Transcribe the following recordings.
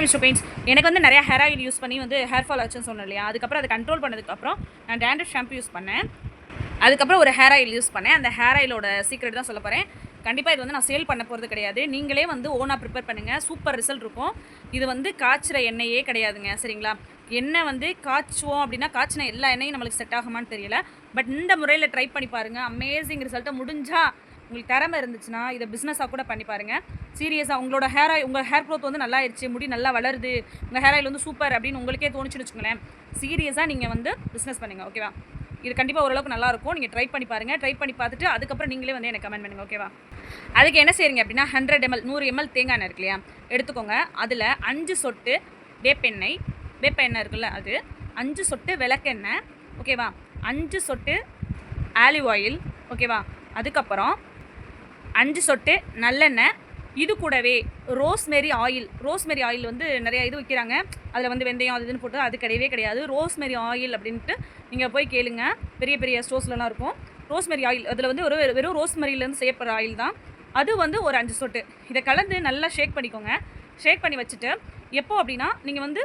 Time mister pains எனக்கு வந்து நிறையா ஹேர் ஆயில் யூஸ் பண்ணி வந்து ஹேர் ஃபால் ஆச்சுன்னு சொன்னேன் இல்லையா? அதுக்கப்புறம் அதை கண்ட்ரோல் பண்ணதுக்கப்புறம் நான் டேண்ட்ரஃப் ஷாம்பு யூஸ் பண்ணேன். அதுக்கப்புறம் ஒரு ஹேர் ஆயில் யூஸ் பண்ணேன். அந்த ஹேர் ஆயிலோட சீக்ரெட் தான் சொல்ல போகிறேன் கண்டிப்பாக இது வந்து நான் சேல் பண்ண போகிறது கிடையாது. நீங்களே வந்து ஓனாக ப்ரிப்பேர் பண்ணுங்கள் சூப்பர் ரிசல்ட் இருக்கும். இது வந்து காய்ச்சிற எண்ணெயே கிடையாதுங்க. சரிங்களா? எண்ணெய் வந்து காய்ச்சுவோம் அப்படின்னா காய்ச்சின எல்லா எண்ணெயும் நம்மளுக்கு செட் ஆகுமான்னு தெரியல. பட் இந்த முறையில் ட்ரை பண்ணி பாருங்கள் அமேசிங் ரிசல்ட்டை முடிஞ்சால் உங்களுக்கு திறமை இருந்துச்சுன்னா இதை பிஸ்னஸாக கூட பண்ணி பாருங்கள் சீரியஸாக உங்களோட ஹேர் ஆயில் உங்கள் ஹேர் க்ரோத் வந்து நல்லா ஆயிடுச்சு முடி நல்லா வளருது உங்கள் ஹேர் ஆயில் வந்து சூப்பர் அப்படின்னு உங்களுக்கே தோணுச்சுன்னு வச்சுக்கோங்களேன். சீரியஸாக நீங்கள் வந்து பிஸ்னஸ் பண்ணுங்கள் ஓகேவா இது கண்டிப்பாக ஓரளவுக்கு நல்லாயிருக்கும் நீங்கள் ட்ரை பண்ணி பாருங்கள் ட்ரை பண்ணி பார்த்துட்டு அதுக்கப்புறம் நீங்களே வந்து எனக்கு கமெண்ட் பண்ணுங்கள் ஓகேவா அதுக்கு என்ன செய்கிறீங்க அப்படின்னா ஹண்ட்ரட் எம்எல் நூறு எம்எல் தேங்காய் எண்ணெய் இருக்கு இல்லையா? எடுத்துக்கோங்க. அதில் அஞ்சு சொட்டு வேப்பெண்ணெய் வேப்ப எண்ணெய் இருக்குல்ல அது? அஞ்சு சொட்டு விளக்கெண்ணெய் ஓகேவா அஞ்சு சொட்டு ஆலிவ் ஆயில் ஓகேவா அதுக்கப்புறம் அஞ்சு சொட்டு நல்லெண்ணெய் இது கூடவே ரோஸ்மெரி ஆயில். ரோஸ்மெரி ஆயில் வந்து நிறையா இது விற்கிறாங்க அதில் வந்து வெந்தயம் அது இதுன்னு போட்டு அது கிடையவே கிடையாது. ரோஸ்மெரி ஆயில் அப்படின்ட்டு நீங்கள் போய் கேளுங்க. பெரிய பெரிய ஸ்டோர்ஸ்லலாம் இருக்கும். ரோஸ்மெரி ஆயில் அதில் வந்து ஒரு வெறும் ரோஸ்மெரியிலேருந்து செய்யப்படுற ஆயில் தான். அது வந்து ஒரு அஞ்சு சொட்டு. இதை கலந்து நல்லா ஷேக் பண்ணிக்கோங்க. ஷேக் பண்ணி வச்சுட்டு எப்போ அப்படின்னா நீங்கள் வந்து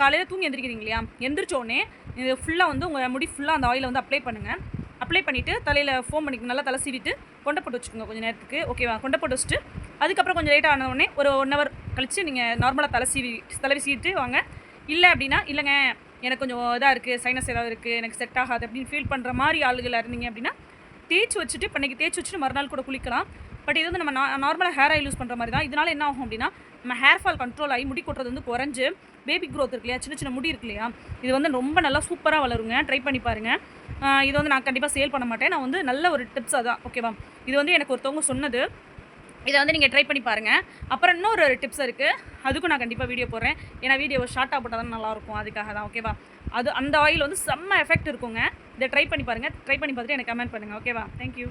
காலையில் தூங்கி எந்திரிக்கிறீங்க இல்லையா? எந்திரிச்சோடனே இது ஃபுல்லாக வந்து உங்கள் முடி ஃபுல்லாக அந்த ஆயிலை வந்து அப்ளை பண்ணுங்கள் அப்ளை பண்ணிவிட்டு தலையில் ஃபோம் பண்ணிக்கணும் நல்லா தலை சீவிட்டு கொண்டை போட்டு வச்சுக்கோங்க கொஞ்சம் நேரத்துக்கு. ஓகேவா கொண்டை போட்டு வச்சுட்டு அதுக்கப்புறம் கொஞ்சம் லேட் ஆனவுடனே ஒரு ஒன் ஹவர் கழித்து நீங்கள் நார்மலாக தலை சீவி தலை சீவிட்டு வாங்க. இல்லை அப்படின்னா இல்லைங்க எனக்கு கொஞ்சம் இதாக இருக்குது சைனஸ் ஏதாவது இருக்குது எனக்கு செட் ஆகாது அப்படின்னு ஃபீல் பண்ணுற மாதிரி ஆளுகளாக இருந்தீங்க அப்படின்னா தேய்ச்சி வச்சுட்டு இப்போ இன்றைக்கி தேய்ச்சி வச்சுட்டு மறுநாள் கூட குளிக்கலாம். பட் இது வந்து நம்ம நார்மலாக ஹேர் ஆயில் யூஸ் பண்ணுற மாதிரி தான் இதனால் என்ன ஆகும் அப்படின்னா நம்ம ஹேர் ஃபால் கண்ட்ரோல் ஆகி முடி கொட்டுறது வந்து குறைஞ்சு பேபி க்ரோத் இருக்கு இல்லையா? சின்ன சின்ன முடி இருக்கு இல்லையா? இது வந்து ரொம்ப நல்லா சூப்பராக வளருங்க. ட்ரை பண்ணி பாருங்கள் இது வந்து நான் கண்டிப்பாக சேல் பண்ண மாட்டேன். நான் வந்து நல்ல ஒரு டிப்ஸ் அதான். ஓகேவா இது வந்து எனக்கு ஒருத்தவங்க சொன்னது. இதை வந்து நீங்கள் ட்ரை பண்ணி பாருங்கள் அப்புறம் இன்னொரு டிப்ஸ் இருக்குது அதுக்கும் நான் கண்டிப்பாக வீடியோ போடுறேன். ஏன்னா வீடியோ ஷார்ட்டாக போட்டால் தான் நல்லாயிருக்கும். அதுக்காக தான். ஓகேவா அது அந்த ஆயில் வந்து செம்ம எஃபெக்ட் இருக்குங்க. இதை ட்ரை பண்ணி பாருங்கள் ட்ரை பண்ணி பார்த்துட்டு எனக்கு கமெண்ட் பண்ணுங்கள் ஓகேவா தேங்க்யூ